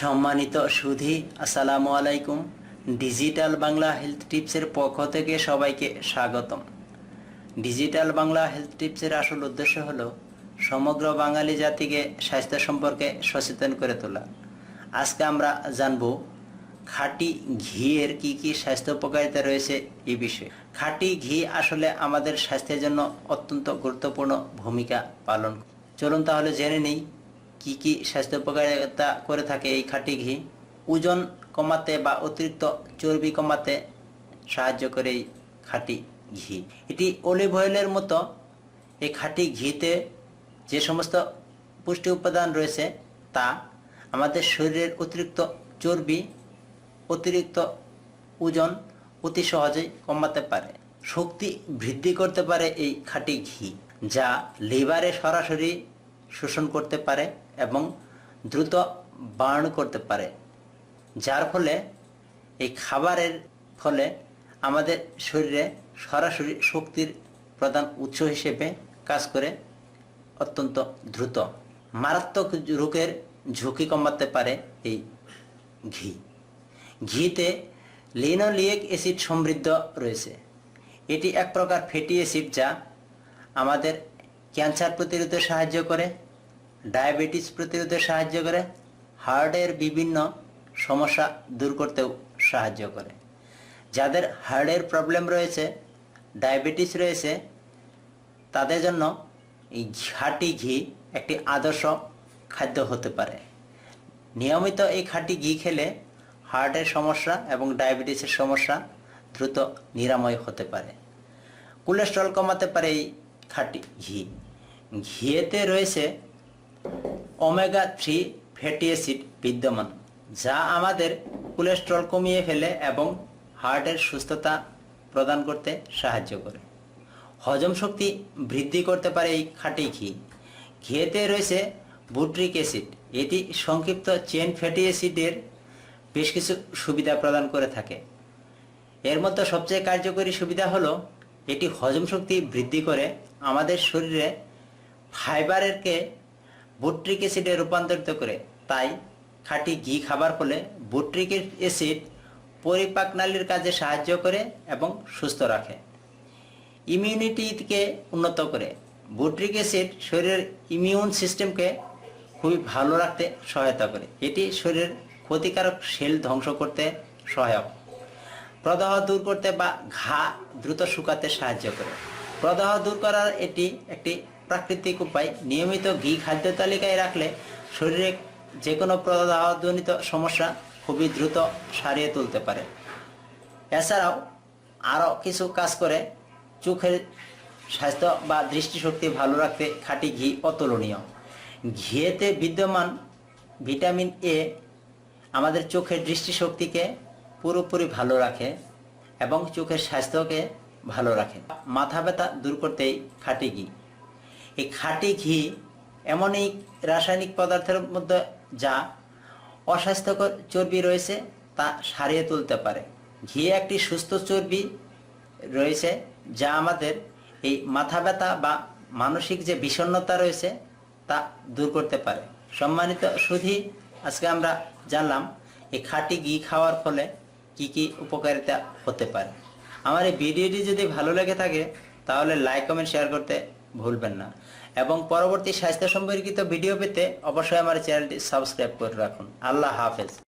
সম্মানিত সুধী, আসসালামু আলাইকুম। ডিজিটাল বাংলা হেলথ টিপসের পক্ষ থেকে সবাইকে স্বাগতম। ডিজিটাল বাংলা হেলথ টিপসের আসল উদ্দেশ্য হলো সমগ্র বাঙালি জাতিকে স্বাস্থ্য সম্পর্কে সচেতন করে তোলা। আজকে আমরা জানব খাঁটি ঘিয়ের কি কি স্বাস্থ্য উপকারিতা রয়েছে এই বিষয়ে। খাঁটি ঘি আসলে আমাদের স্বাস্থ্যের জন্য অত্যন্ত গুরুত্বপূর্ণ ভূমিকা পালন চলুন তাহলে জেনে নেই কি কি স্বাস্থ্য উপকারিতা করে থাকে এই খাঁটি ঘি? ওজন কমাতে বা অতিরিক্ত চর্বি কমাতে সাহায্য করে এই খাঁটি ঘি। এটি অলিভ অয়েলের মতো এই খাঁটি ঘিতে যে সমস্ত পুষ্টি উপাদান রয়েছে তা আমাদের শরীরের অতিরিক্ত চর্বি, অতিরিক্ত ওজন অতি সহজেই কমাতে পারে। শক্তি বৃদ্ধি করতে পারে এই খাঁটি ঘি, যা লিভারে সরাসরি শোষণ করতে পারে। এবং দ্রুত বার্ন করতে পারে, যার ফলে এই খাবারের ফলে আমাদের শরীরে সরাসরি শক্তির প্রধান উৎস হিসেবে কাজ করে অত্যন্ত দ্রুত। মারাত্মক রোগের ঝুঁকি কমাতে পারে এই ঘি। ঘিতে লিনোলিক অ্যাসিড সমৃদ্ধ রয়েছে। এটি এক প্রকার ফ্যাটি অ্যাসিড যা আমাদের ক্যান্সার প্রতিরোধে সাহায্য করে। ডায়াবেটিস প্রতিরোধে সাহায্য করে, হার্টের বিভিন্ন সমস্যা দূর করতেও সাহায্য করে। যাদের হার্টের প্রবলেম রয়েছে, ডায়াবেটিস রয়েছে, তাদের জন্য এই খাঁটি ঘি একটি আদর্শ খাদ্য হতে পারে। নিয়মিত এই খাঁটি ঘি খেলে হার্টের সমস্যা এবং ডায়াবেটিসের সমস্যা দ্রুত নিরাময় হতে পারে। কোলেস্ট্রল কমাতে পারে এই খাঁটি ঘি। ঘিয়েতে রয়েছে ওমেগা থ্রি ফ্যাটি অ্যাসিড বিদ্যমান, যা আমাদের কোলেস্ট্রল কমিয়ে ফেলে এবং হার্টের সুস্থতা প্রদান করতে সাহায্য করে। হজম শক্তি বৃদ্ধি করতে পারে এই খাঁটি ঘি। ঘিয়েতে রয়েছে বুট্রিক অ্যাসিড। এটি সংক্ষিপ্ত চেন ফ্যাটি অ্যাসিডের বেশ কিছু সুবিধা প্রদান করে থাকে। এর মধ্যে সবচেয়ে কার্যকরী সুবিধা হলো, এটি হজম শক্তি বৃদ্ধি করে আমাদের শরীরে ফাইবারেরকে বুট্রিক অ্যাসিডে রূপান্তরিত করে। তাই খাঁটি ঘি খাবার ফলে বুট্রিক অ্যাসিড পরিপাকনালীর কাজে সাহায্য করে এবং সুস্থ রাখে। ইমিউনিটিকে উন্নত করে। বুট্রিক অ্যাসিড শরীরের ইমিউন সিস্টেমকে খুবই ভালো রাখতে সহায়তা করে। এটি শরীরের ক্ষতিকারক সেল ধ্বংস করতে সহায়ক। প্রদাহ দূর করতে বা ঘা দ্রুত শুকাতে সাহায্য করে। প্রদাহ দূর করার এটি একটি প্রাকৃতিক উপায় নিয়মিত ঘি খাদ্য তালিকায় রাখলে শরীরে যে কোনো প্রদাহজনিত সমস্যা খুবই দ্রুত সারিয়ে তুলতে পারে। এছাড়াও আরও কিছু কাজ করে চোখের স্বাস্থ্য বা দৃষ্টিশক্তি ভালো রাখতে খাঁটি ঘি অতুলনীয়। ঘিয়েতে বিদ্যমান ভিটামিন এ আমাদের চোখের দৃষ্টিশক্তিকে পুরোপুরি ভালো রাখে এবং চোখের স্বাস্থ্যকে ভালো রাখে। মাথা ব্যথা দূর করতেই খাঁটি ঘি। এই খাঁটি ঘি এমনই রাসায়নিক পদার্থের মধ্যে যা অস্বাস্থ্যকর চর্বি রয়েছে তা সারিয়ে তুলতে পারে। ঘি একটি সুস্থ চর্বি রয়েছে যা আমাদের এই মাথা ব্যথা বা মানসিক যে বিষণ্ণতা রয়েছে তা দূর করতে পারে। সম্মানিত সুধী, আজকে আমরা জানলাম এই খাঁটি ঘি খাওয়ার ফলে কি কি উপকারিতা হতে পারে। আমার এই ভিডিওটি যদি ভালো লেগে থাকে, তাহলে লাইক কমেন্ট শেয়ার করতে ভুলবেন না। এবং পরবর্তী স্বাস্থ্য সম্পর্কিত ভিডিও পেতে অবশ্যই আমার চ্যানেলটি সাবস্ক্রাইব করে রাখুন। আল্লাহ হাফেজ।